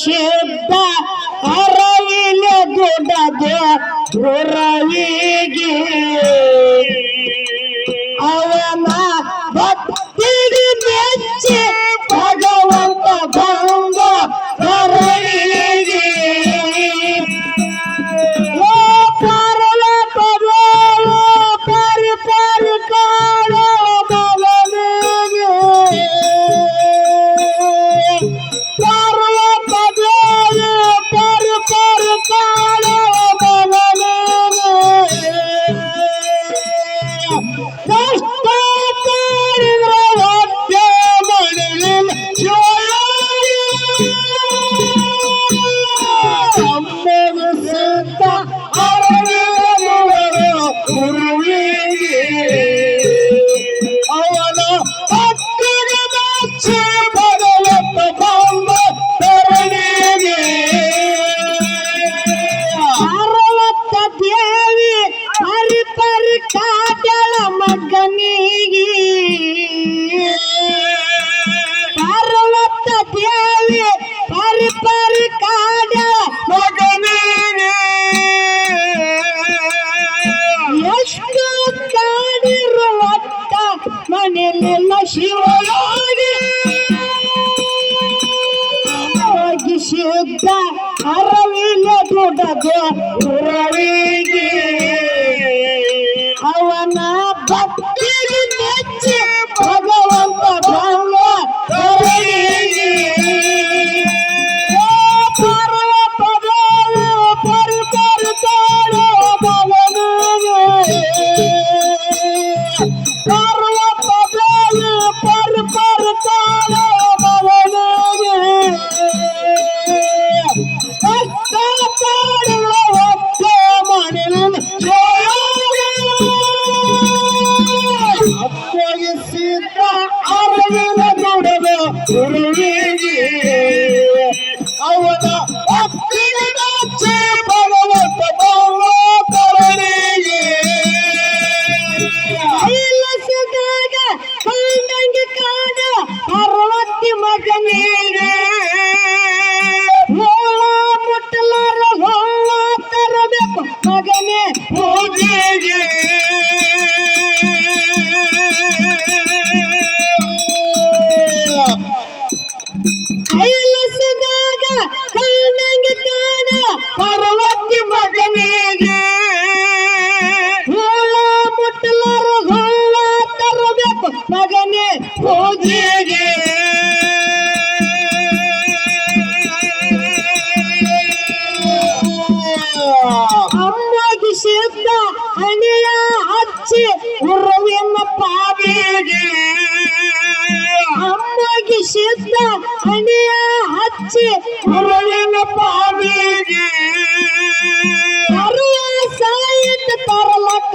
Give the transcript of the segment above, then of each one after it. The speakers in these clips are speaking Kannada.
ನಿಷೇಧ ಅರವಿಲೆ ಗುಡದ ದುರವಿಗೆ ಶಿವಯೋಗಿ ಯೋಗಿ ಶುದ್ಧ ಅರವಿನ ದುಡದೆ ರವಿಗೆ. ಅವನ ಭಕ್ತಿಗೆ ಮೆಚ್ಚಿ ಭಗವಂತ ಭಾವ ರವಿಗೆ. ಪರ್ವ ಪದ ಪರಿ ಪರಿ ತಾರ ಮೆಚ್ಚಿ ಗುರುವಿನ ಪಾದಿಗೆ ಅಮ್ಮಗೆ ಸಿದ್ಧ ಹಣಿಯ ಹಚ್ಚಿ ಗುರುವಿನ ಪಾದಿಗೆ ಅರಿಯ ಸಾಯಿತ ತರಲಕ್ಕ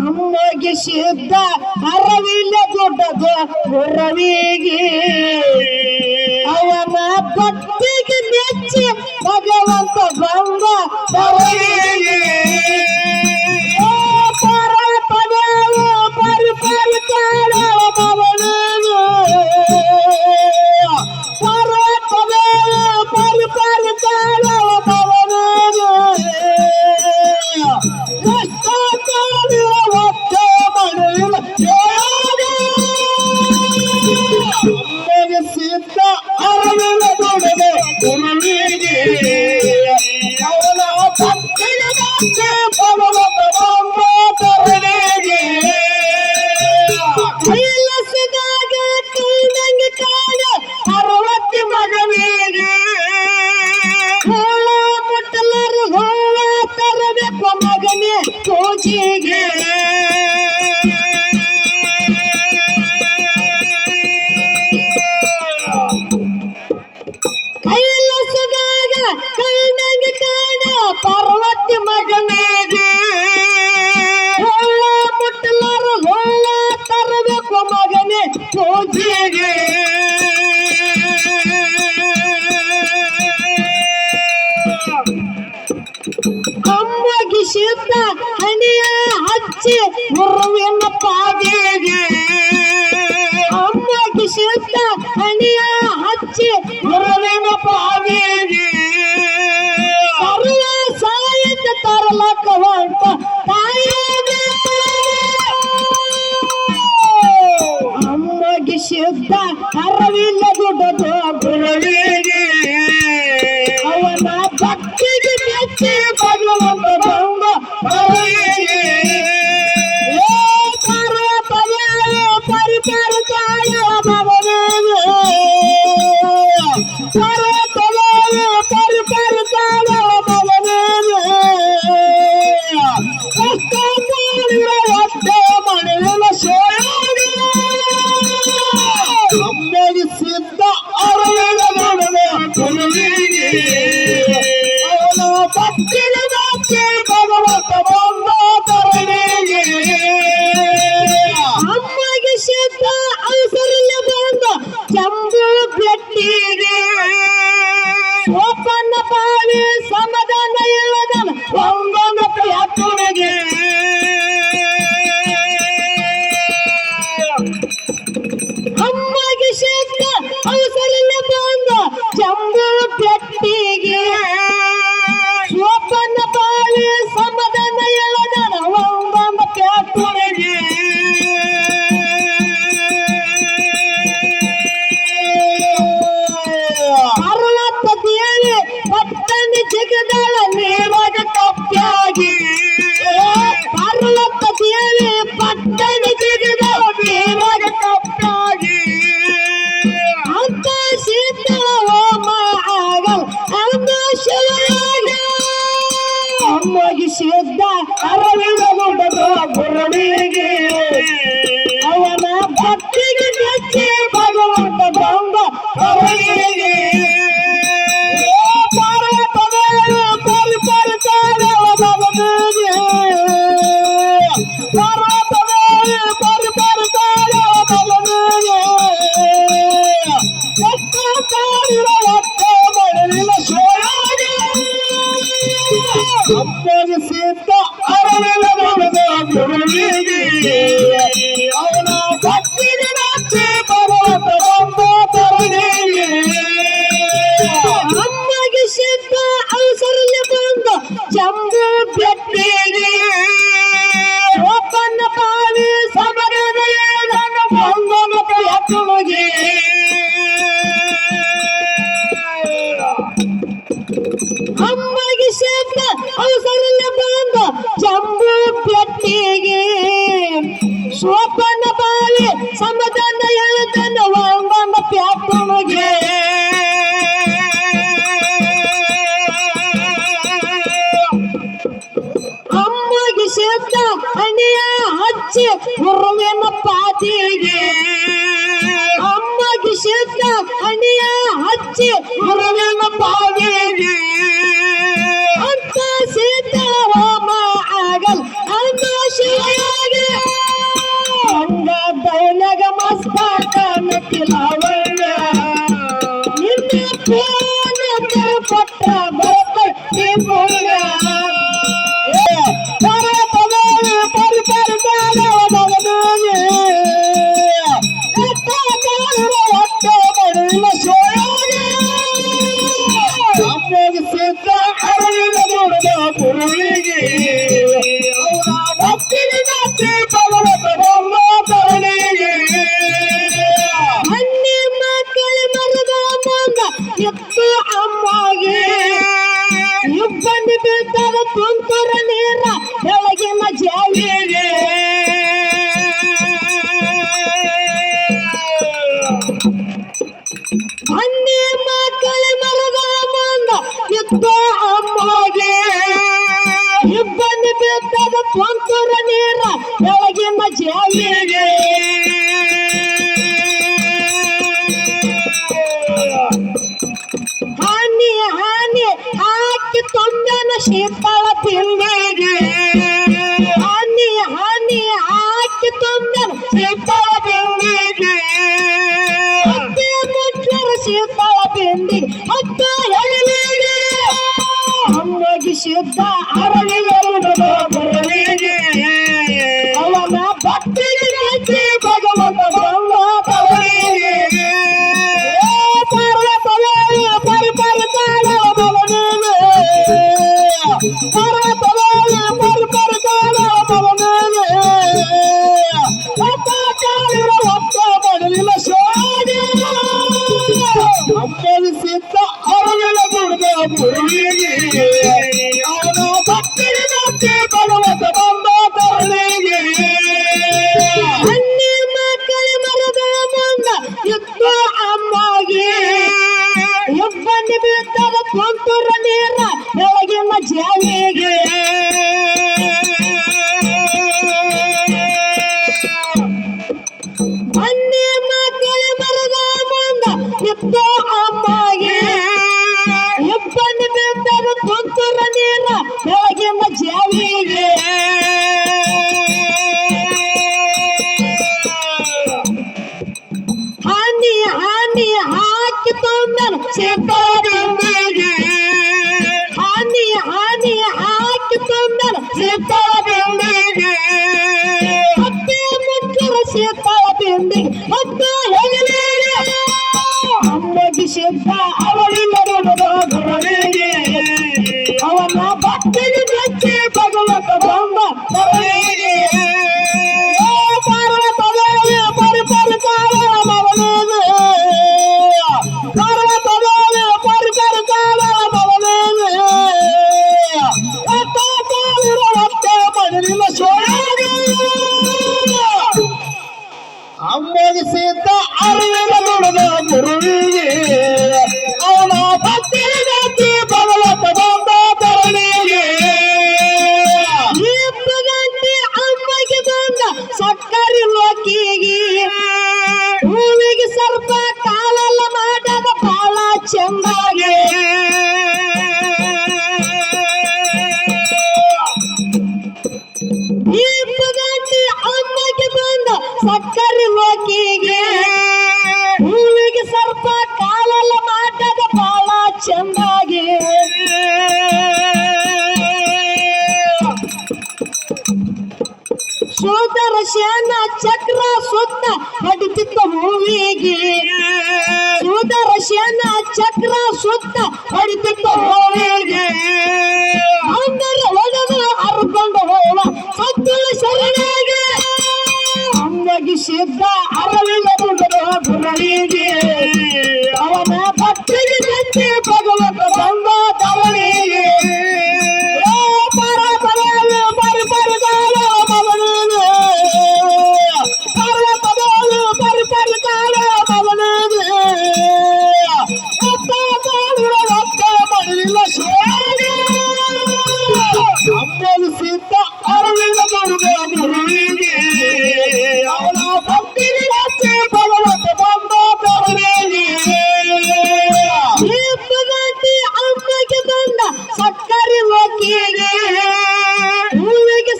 ಅಮ್ಮಗೆ ಸಿದ್ಧ ಅರವಿಲ್ಲ ದೊಡ್ಡದು ಗುರವಿಗೆ ಮಗನೇ ಕೋಚಿಗೆ খানিয়া ಬಂದ Mario, Mario. Hallelujah. tampa ಬೆಳಗಿನ ಜಾವಿಗೆ ಸುತ್ತ ಹೊಡಿತಿದ್ದ ಹೂವಿಗೆ ಸುದರ್ಶನ ಚಕ್ರ ಸುತ್ತ ಹೊಡಿತಿದ್ದ ಹೂವಿಗೆ ಅಂದರ ಒಡದ ಅರ್ಕೊಂಡು ಹೋವ ಸತ್ತಳ ಶರಣೆಗೆ. ಅಂದಗಿ ಸಿದ್ಧ ಅರವಿಲ್ಲ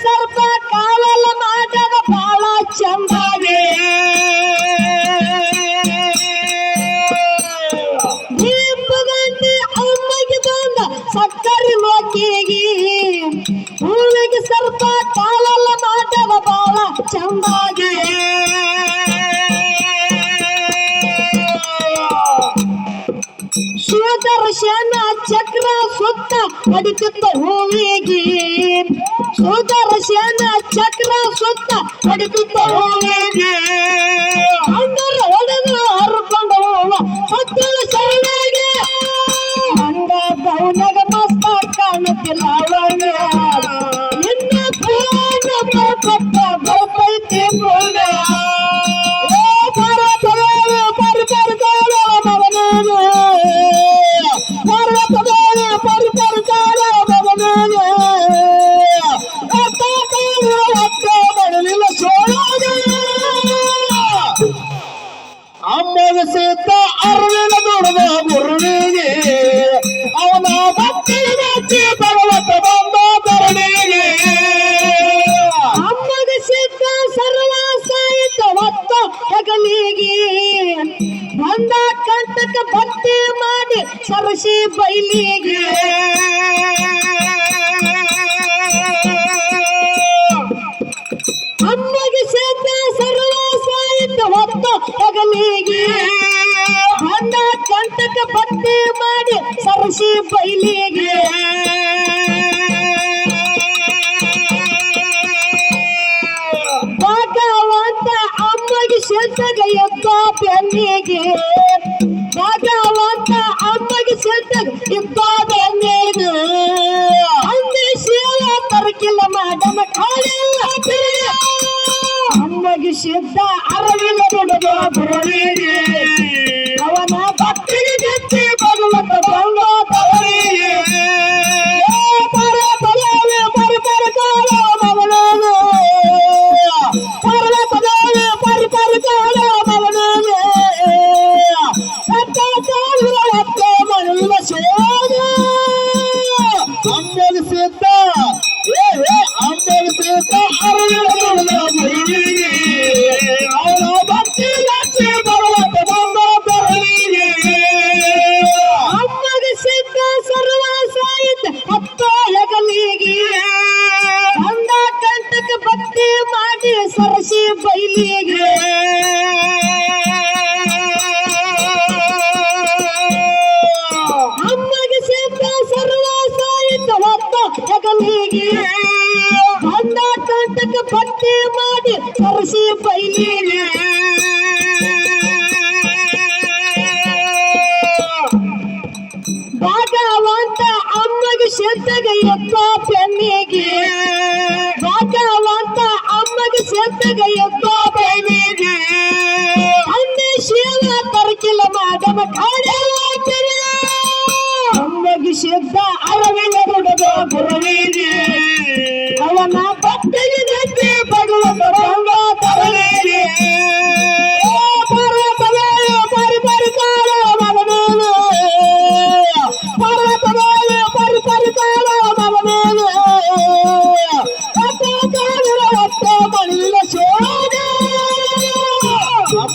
ಸರ್ಪ ಕಾವಲ ಮಾಡದ ಬಾಳ ಚಂದವೇ ದೀಪಗಂಟಿ ಅಮ್ಮಗೆ ಬಂದ ಸಕ್ಕರೆ ಲೋಕಿಗೆ ಹೂವಿಗೆ ಸರ್ಪ ಕಾಲಲ್ಲ ಮಾಡದ ಬಾಳ ಚಂದಾಗೆ ಶಿವದರ್ಶನ ಚಕ್ರ ಸುತ್ತ ಹೊಡಿತುತ್ತ ಹೂವಿಗೆ. ಸೂತ ರಸಿಯನ್ನ ಚಕ್ರ ಸುತ್ತ ಹೊಡೆದು ಹೋಗಿ ಬಂದ ಕಂತಕ ಭಕ್ತಿ ಮಾಡಿ ಸರಸಿ ಬೈಲಿಗೆ ಸೊತ್ತಗೆ ಎತ್ತ ಚೆನ್ನಿಗೆ ಅಮ್ಮಗೆ ಸೊತ್ತಗೆ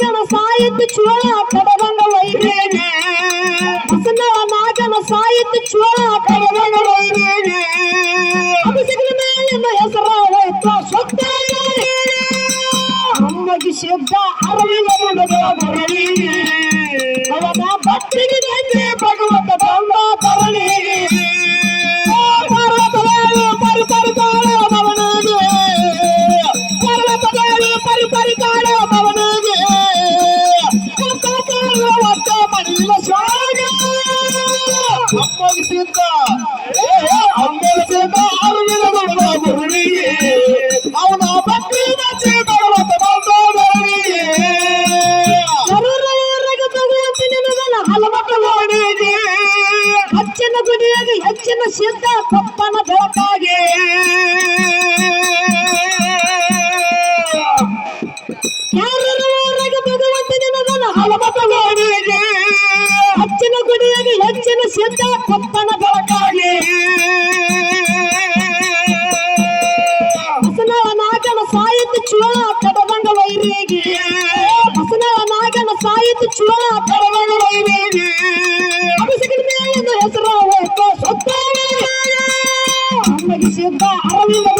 மாஜன சாயத்து சுவா கடவங்க வைகிறேனே அசந்தவ மாஜன சாயத்து சுவா கடவங்க வைகிறேனே அபிஷேக மேல மயசராவே தோ சொத்தே அம்ಮಗೆ ಶಬ್ದ ಅರವಿನ ಮನದ ಬರಲಿ ಅವನ ಭಕ್ತಿಗೆ ಅರವಿಂದ